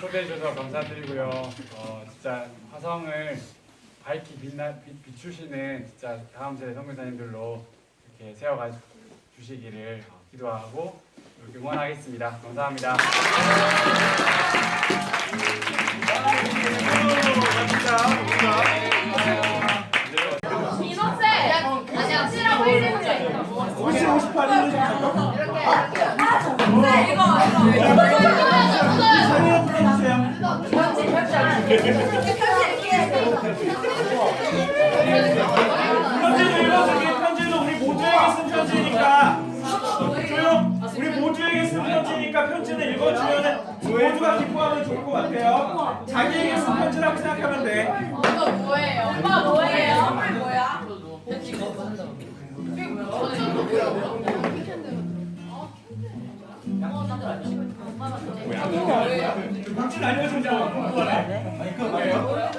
초대해 주셔서 감사드리고요. 어, 진짜 화성을 밝게 빛나 빛, 비추시는 진짜 다음 세대 선교사님들로 이렇게 세워가 주시기를 어, 기도하고 응원하겠습니다. 감사합니다. 민호쌤! 아니야, 씨라고 1, 2, 3 50, 58, 1, 네, 이거, 이거. 자리에 불러주세요. 편지를 읽어줄게. 편지는 우리 모두에게 쓴 편지니까. 조용. 우리 모두에게 쓴 편지니까 편지는 읽어주면 모두가 기뻐하면 좋을 것 같아요. 자기에게 쓴 편지라고 생각하면 돼. 이거 뭐예요? 엄마 뭐예요? 엄마 뭐야? 뭉친 알려주자. 궁금하네. 아니 그거 뭐예요?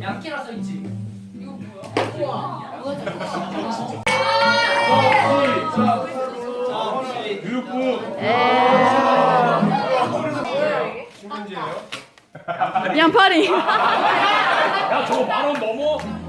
양키라 써 있지. 양파리. 야, 저거 만원 넘어.